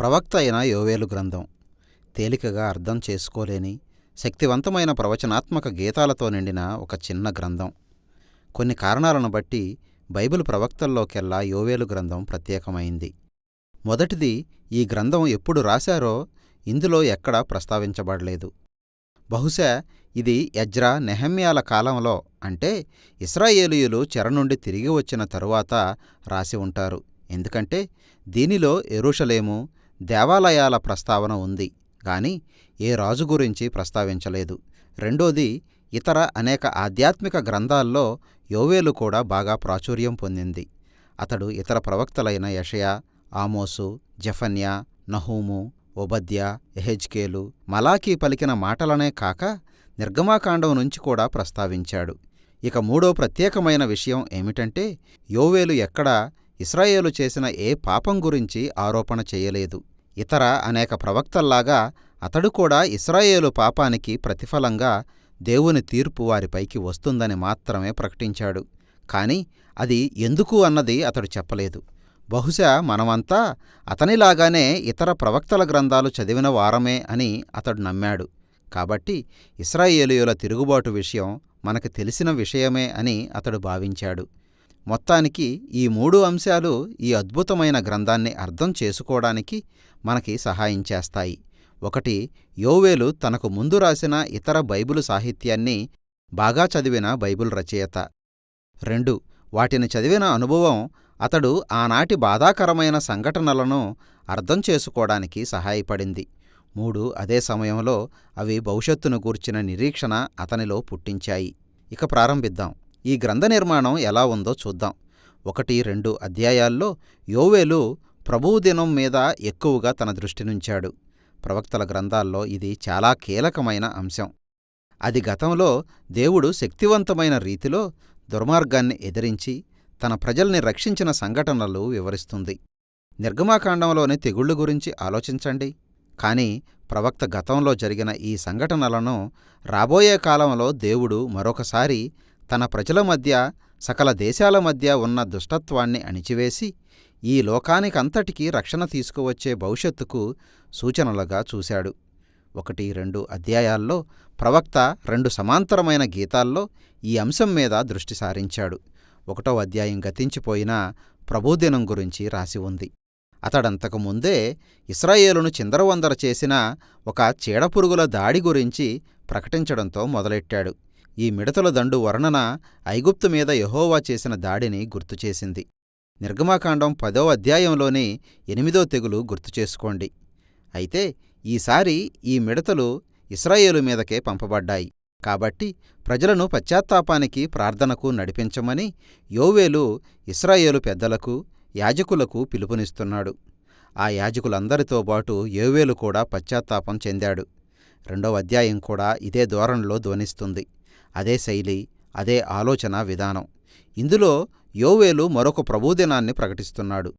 ప్రవక్త అయిన యోవేలు గ్రంథం. తేలికగా అర్థం చేసుకోలేని శక్తివంతమైన ప్రవచనాత్మక గీతాలతో నిండిన ఒక చిన్న గ్రంథం. కొన్ని కారణాలను బట్టి బైబిల్ ప్రవక్తల్లోకెల్లా యోవేలు గ్రంథం ప్రత్యేకమైంది. మొదటిది ఈ గ్రంథం ఎప్పుడు రాశారో ఇందులో ఎక్కడా ప్రస్తావించబడలేదు. బహుశా ఇది యజ్రా నెహమ్యాల కాలంలో అంటే ఇస్రాయేలీయులు చెర నుండి తిరిగి వచ్చిన తరువాత రాసి ఉంటారు. ఎందుకంటే దీనిలో ఎరుషలేము దేవాలయాల ప్రస్తావన ఉంది గాని ఏ రాజు గురించి ప్రస్తావించలేదు. రెండోది ఇతర అనేక ఆధ్యాత్మిక గ్రంథాల్లో యోవేలు కూడా బాగా ప్రాచుర్యం పొందింది. అతడు ఇతర ప్రవక్తలైన యషయా ఆమోసు జఫన్యా నహూము ఒబద్య ఎహెజ్కేలు మలాకీ పలికిన మాటలనే కాక నిర్గమాకాండం నుంచి కూడా ప్రస్తావించాడు. ఇక మూడో ప్రత్యేకమైన విషయం ఏమిటంటే యోవేలు ఎక్కడా ఇస్రాయేలు చేసిన ఏ పాపం గురించి ఆరోపణ చేయలేదు. ఇతర అనేక ప్రవక్తల్లాగా అతడు కూడా ఇస్రాయేలు పాపానికి ప్రతిఫలంగా దేవుని తీర్పు వారిపైకి వస్తుందని మాత్రమే ప్రకటించాడు. కాని అది ఎందుకు అన్నది అతడు చెప్పలేదు. బహుశా మనమంతా అతనిలాగానే ఇతర ప్రవక్తల గ్రంథాలు చదివిన వారమే అని అతడు నమ్మాడు. కాబట్టి ఇస్రాయేలీయుల తిరుగుబాటు విషయం మనకు తెలిసిన విషయమే అని అతడు భావించాడు. మొత్తానికి ఈ మూడు అంశాలు ఈ అద్భుతమైన గ్రంథాన్ని అర్థం చేసుకోవడానికి మనకి సహాయం చేస్తాయి. ఒకటి యోవేలు తనకు ముందు రాసిన ఇతర బైబిలు సాహిత్యాన్ని బాగా చదివిన బైబిల్ రచయిత. రెండు వాటిని చదివిన అనుభవం అతడు ఆనాటి బాధాకరమైన సంఘటనలను అర్థం చేసుకోవడానికి సహాయపడింది. మూడు అదే సమయంలో అవి భవిష్యత్తును గూర్చిన నిరీక్షణ అతనిలో పుట్టించాయి. ఇక ప్రారంభిద్దాం. ఈ గ్రంథ నిర్మాణం ఎలా ఉందో చూద్దాం. ఒకటి రెండు అధ్యాయాల్లో యోవేలు ప్రభువుదినం మీద ఎక్కువగా తన దృష్టినుంచాడు ప్రవక్తల గ్రంథాల్లో ఇది చాలా కీలకమైన అంశం. అది గతంలో దేవుడు శక్తివంతమైన రీతిలో దుర్మార్గాన్ని ఎదిరించి తన ప్రజల్ని రక్షించిన సంఘటనలు వివరిస్తుంది. నిర్గమాకాండంలోని తెగుళ్ళు గురించి ఆలోచించండి. కాని ప్రవక్త గతంలో జరిగిన ఈ సంఘటనలను రాబోయే కాలంలో దేవుడు మరొకసారి తన ప్రజల మధ్య సకల దేశాల మధ్య ఉన్న దుష్టత్వాన్ని అణిచివేసి ఈ లోకానికంతటికీ రక్షణ తీసుకువచ్చే భవిష్యత్తుకు సూచనలుగా చూశాడు. ఒకటి రెండు అధ్యాయాల్లో ప్రవక్త రెండు సమాంతరమైన గీతాల్లో ఈ అంశం మీద దృష్టి సారించాడు. ఒకటో అధ్యాయం గతించిపోయినా ప్రభుదినం గురించి రాసి ఉంది. అతడంతకు ముందే ఇస్రాయేలును చిందరవందర చేసిన ఒక చీడపురుగుల దాడి గురించి ప్రకటించడంతో మొదలెట్టాడు. ఈ మిడతల దండు వర్ణన ఐగుప్తు మీద యహోవా చేసిన దాడిని గుర్తుచేసింది నిర్గమాకాండం పదో అధ్యాయంలోని ఎనిమిదో తెగులు గుర్తుచేసుకోండి అయితే ఈసారి ఈ మిడతలు ఇస్రాయేలు మీదకే పంపబడ్డాయి. కాబట్టి ప్రజలను పశ్చాత్తాపానికి ప్రార్థనకు నడిపించమని యోవేలు ఇస్రాయేలు పెద్దలకు యాజకులకు పిలుపునిస్తున్నాడు. ఆ యాజకులందరితో పాటు యోవేలు కూడా పశ్చాత్తాపం చెందాడు. రెండవ అధ్యాయం కూడా ఇదే ధోరణిలో ధ్వనిస్తుంది. అదే శైలి అదే ఆలోచన విధానం. ఇందులో యోవేలు మరొక ప్రభుదినాన్ని ప్రకటిస్తున్నాడు.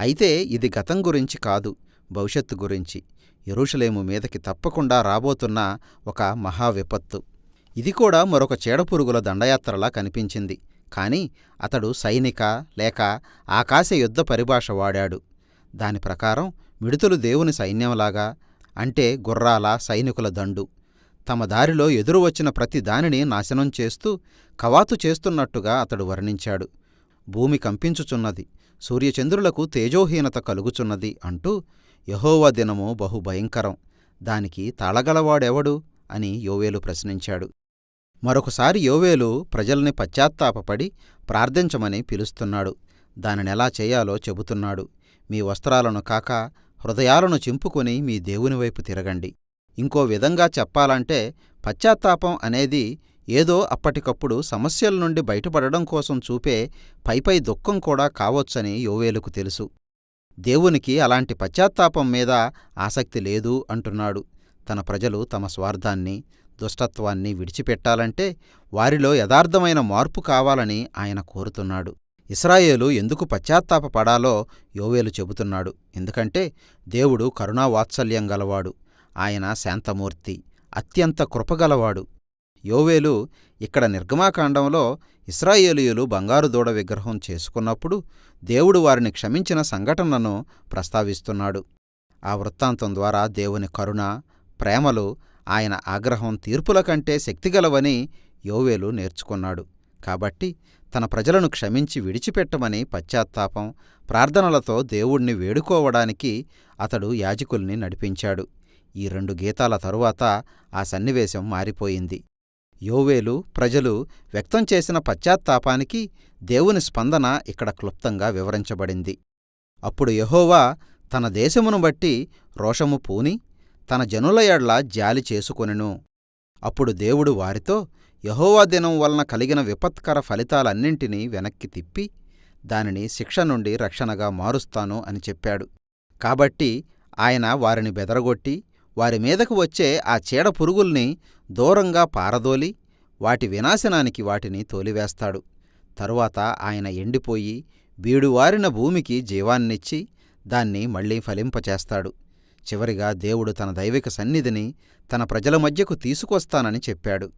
అయితే ఇది గతం గురించి కాదు భవిష్యత్తు గురించి. ఎరుషలేము మీదకి తప్పకుండా రాబోతున్న ఒక మహావిపత్తు ఇది కూడా మరొక చీడపురుగుల దండయాత్రలా కనిపించింది. కాని అతడు సైనిక లేక ఆకాశ యుద్ధ పరిభాష వాడాడు. దాని ప్రకారం మిడుతులు దేవుని సైన్యంలాగా అంటే గుర్రాల సైనికుల దండు. తమ దారిలో ఎదురు వచ్చిన ప్రతి దానిని నాశనం చేస్తూ కవాతు చేస్తున్నట్టుగా అతడు వర్ణించాడు. భూమి కంపించుచున్నది సూర్యచంద్రులకు తేజోహీనత కలుగుచున్నది అంటూ యహోవా దినము బహుభయంకరం దానికి తాళగలవాడెవడు? అని యోవేలు ప్రశ్నించాడు. మరొకసారి యోవేలు ప్రజల్ని పశ్చాత్తాపపడి ప్రార్థించమని పిలుస్తున్నాడు. దానినెలా చేయాలో చెబుతున్నాడు. మీ వస్త్రాలను కాక హృదయాలను చింపుకొని మీ దేవుని వైపు తిరగండి. ఇంకో విధంగా చెప్పాలంటే పశ్చాత్తాపం అనేది ఏదో అప్పటికప్పుడు సమస్యల నుండి బయటపడడం కోసం చూపే పైపై దుఃఖం కూడా కావచ్చని యోవేలుకు తెలుసు. దేవునికి అలాంటి పశ్చాత్తాపం మీద ఆసక్తి లేదు అంటున్నాడు. తన ప్రజలు తమ స్వార్థాన్ని దుష్టత్వాన్ని విడిచిపెట్టాలంటే వారిలో యథార్థమైన మార్పు కావాలని ఆయన కోరుతున్నాడు. ఇస్రాయేలు ఎందుకు పశ్చాత్తాపపడాలో యోవేలు చెబుతున్నాడు. ఎందుకంటే దేవుడు కరుణావాత్సల్యం గలవాడు. ఆయన శాంతమూర్తి అత్యంత కృపగలవాడు. యోవేలు ఇక్కడ నిర్గమాకాండంలో ఇస్రాయేలీయులు బంగారు దూడ విగ్రహం చేసుకున్నప్పుడు దేవుడు వారిని క్షమించిన సంఘటనను ప్రస్తావిస్తున్నాడు. ఆ వృత్తాంతం ద్వారా దేవుని కరుణ ప్రేమలు ఆయన ఆగ్రహం తీర్పుల కంటే శక్తిగలవని యోవేలు నేర్చుకున్నాడు. కాబట్టి తన ప్రజలను క్షమించి విడిచిపెట్టమని పశ్చాత్తాపం ప్రార్థనలతో దేవుణ్ణి వేడుకోవడానికి అతడు యాజకుల్ని నడిపించాడు. ఈ రెండు గీతాల తరువాత ఆ సన్నివేశం మారిపోయింది. యోవేలు ప్రజలు వ్యక్తం చేసిన పశ్చాత్తాపానికి దేవుని స్పందన ఇక్కడ క్లుప్తంగా వివరించబడింది. అప్పుడు యహోవా తన దేశమును బట్టి రోషము పూని తన జనుల ఎడ్ల జాలి చేసుకొనెను. అప్పుడు దేవుడు వారితో యహోవా దినం వలన కలిగిన విపత్కర ఫలితాలన్నింటినీ వెనక్కి తిప్పి దానిని శిక్ష నుండి రక్షణగా మారుస్తాను అని చెప్పాడు. కాబట్టి ఆయన వారిని బెదరగొట్టి వారి మీదకు వచ్చే ఆ చీడ పురుగుల్ని దూరంగా పారదోలి వాటి వినాశనానికి వాటిని తోలివేస్తాడు. తరువాత ఆయన ఎండిపోయి బీడువారిన భూమికి జీవాన్నిచ్చి దాన్ని మళ్ళీ ఫలింపచేస్తాడు. చివరిగా దేవుడు తన దైవిక సన్నిధిని తన ప్రజల మధ్యకు తీసుకొస్తానని చెప్పాడు.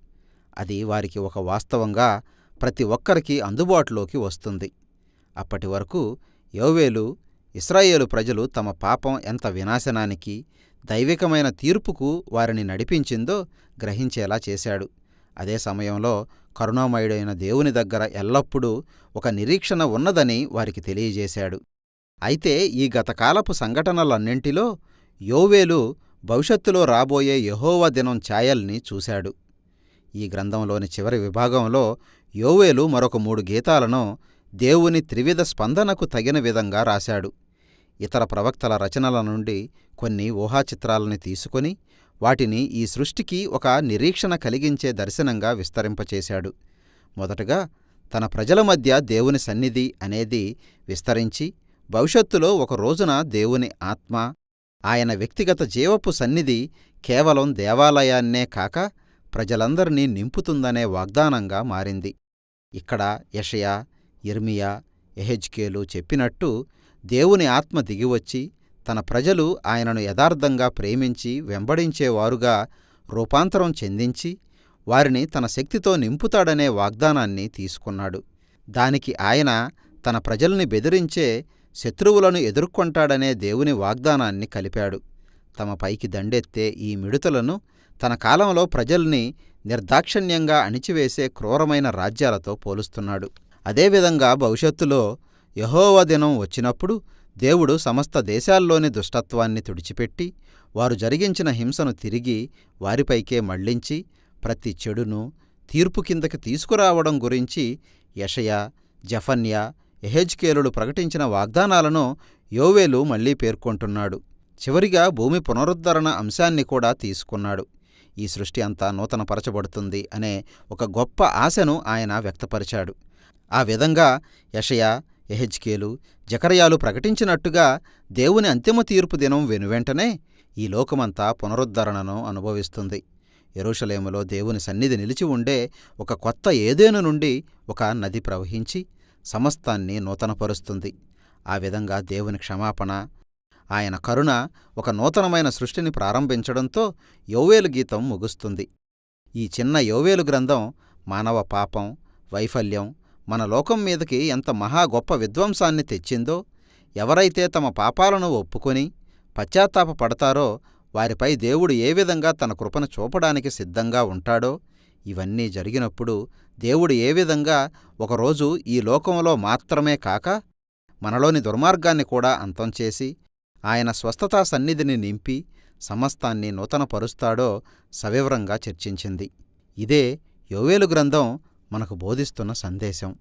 అది వారికి ఒక వాస్తవంగా ప్రతి ఒక్కరికి అందుబాటులోకి వస్తుంది. అప్పటి వరకు యోవేలు ఇస్రాయేలు ప్రజలు తమ పాపం ఎంత వినాశనానికి దైవికమైన తీర్పుకు వారిని నడిపించిందో గ్రహించేలా చేశాడు. అదే సమయంలో కరుణామయుడైన దేవుని దగ్గర ఎల్లప్పుడూ ఒక నిరీక్షణ ఉన్నదని వారికి తెలియజేశాడు. అయితే ఈ గతకాలపు సంఘటనలన్నింటిలో యోవేలు భవిష్యత్తులో రాబోయే యహోవా దినం ఛాయల్ని చూశాడు. ఈ గ్రంథంలోని చివరి విభాగంలో యోవేలు మరొక మూడు గీతాలను దేవుని త్రివిధ స్పందనకు తగిన విధంగా రాశాడు. ఇతర ప్రవక్తల రచనల నుండి కొన్ని ఊహాచిత్రాలని తీసుకొని వాటిని ఈ సృష్టికి ఒక నిరీక్షణ కలిగించే దర్శనంగా విస్తరింపచేశాడు. మొదటగా తన ప్రజల మధ్య దేవుని సన్నిధి అనేది విస్తరించి భవిష్యత్తులో ఒక రోజున దేవుని ఆత్మ ఆయన వ్యక్తిగత జీవపు సన్నిధి కేవలం దేవాలయాన్నే కాక ప్రజలందరినీ నింపుతుందనే వాగ్దానంగా మారింది. ఇక్కడ యషయా ఇర్మియా ఎహెజ్కేలు చెప్పినట్టు దేవుని ఆత్మ దిగివచ్చి తన ప్రజలు ఆయనను యథార్థంగా ప్రేమించి వెంబడించేవారుగా రూపాంతరం చెందించి వారిని తన శక్తితో నింపుతాడనే వాగ్దానాన్ని తీసుకున్నాడు. దానికి ఆయన తన ప్రజల్ని బెదిరించే శత్రువులను ఎదుర్కొంటాడనే దేవుని వాగ్దానాన్ని కలిపాడు. తమ పైకి దండెత్తే ఈ మిడుతలను తన కాలంలో ప్రజల్ని నిర్దాక్షణ్యంగా అణిచివేసే క్రూరమైన రాజ్యాలతో పోలుస్తున్నాడు. అదేవిధంగా భవిష్యత్తులో యహోవ దినం వచ్చినప్పుడు దేవుడు సమస్త దేశాల్లోని దుష్టత్వాన్ని తుడిచిపెట్టి వారు జరిగించిన హింసను తిరిగి వారిపైకే మళ్ళించి ప్రతి చెడును తీర్పు కిందకి తీసుకురావడం గురించి యషయా జఫన్యా ఎహెజ్కేలుడు ప్రకటించిన వాగ్దానాలను యోవేలు మళ్ళీ పేర్కొంటున్నాడు. చివరిగా భూమి పునరుద్ధరణ అంశాన్ని కూడా తీసుకున్నాడు. ఈ సృష్టి అంతా నూతనపరచబడుతుంది అనే ఒక గొప్ప ఆశను ఆయన వ్యక్తపరిచాడు. ఆ విధంగా యషయా ఎహెజ్కేలు జకరయాలు ప్రకటించినట్టుగా దేవుని అంతిమ తీర్పు దినం వెనువెంటనే ఈ లోకమంతా పునరుద్ధరణను అనుభవిస్తుంది. ఎరుషలేములో దేవుని సన్నిధి నిలిచి ఉండే ఒక కొత్త ఏదేను నుండి ఒక నది ప్రవహించి సమస్తాన్ని నూతనపరుస్తుంది. ఆ విధంగా దేవుని క్షమాపణ ఆయన కరుణ ఒక నూతనమైన సృష్టిని ప్రారంభించడంతో యోవేలు గీతం ముగుస్తుంది. ఈ చిన్న యోవేలు గ్రంథం మానవ పాపం వైఫల్యం మన లోకం మీదకి ఎంత మహా గొప్ప విధ్వంసాన్ని తెచ్చిందో ఎవరైతే తమ పాపాలను ఒప్పుకొని పశ్చాత్తాప పడతారో వారిపై దేవుడు ఏ విధంగా తన కృపను చూపడానికి సిద్ధంగా ఉంటాడో ఇవన్నీ జరిగినప్పుడు దేవుడు ఏ విధంగా ఒకరోజు ఈ లోకంలో మాత్రమే కాక మనలోని దుర్మార్గాన్ని కూడా అంతం చేసి ఆయన స్వస్థతా సన్నిధిని నింపి సమస్తాన్ని నూతనపరుస్తాడో సవివరంగా చర్చించింది. ఇదే యోవేలు గ్రంథం మనకు బోధిస్తున్న సందేశం.